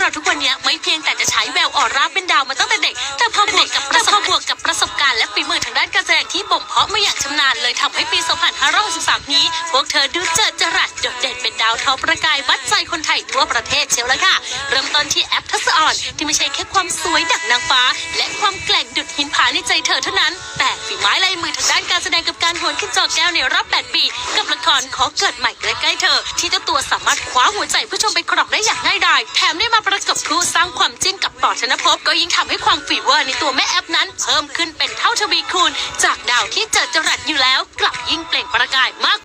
ราบเป็นดาวมาตั้งแต่เด็ก แต่พอบวกกับประสบบวกกับประสบการณ์และฝีมือทางด้านการแสดงที่บ่มเพาะมาอย่างชำนาญเลยทำให้ปี 2563 นี้ พวกเธอดูเจิดจรัสโดดเด่นเป็นดาวทอประกายวัดใจคนไทยทั่วประเทศเชียวละค่ะ เริ่มต้นที่แอปทัศออนที่ไม่ใช่แค่ความสวยดั่งนางฟ้า และความแกล่งดุดหินผาในใจเธอเท่านั้น แต่ฝีไม้ลายมือทางด้านการแสดงกับการโหนขึ้นจอแก้วในรอบ 8 ปี กับละครขอเกิดใหม่ใกล้ๆเธอ ที่เจ้าตัวสามารถคว้าหัวใจผู้ชมไปครองได้อย่างง่ายดายแถม ความจิ้นกับปอธนภพก็ยิ่งทำให้ความฟีเวอร์ในตัวแม่แอปนั้น เพิ่มขึ้นเป็นเท่าทวีคูณ จากดาวที่เจิดจรัสอยู่แล้ว กลับยิ่งเปล่งประกายมาก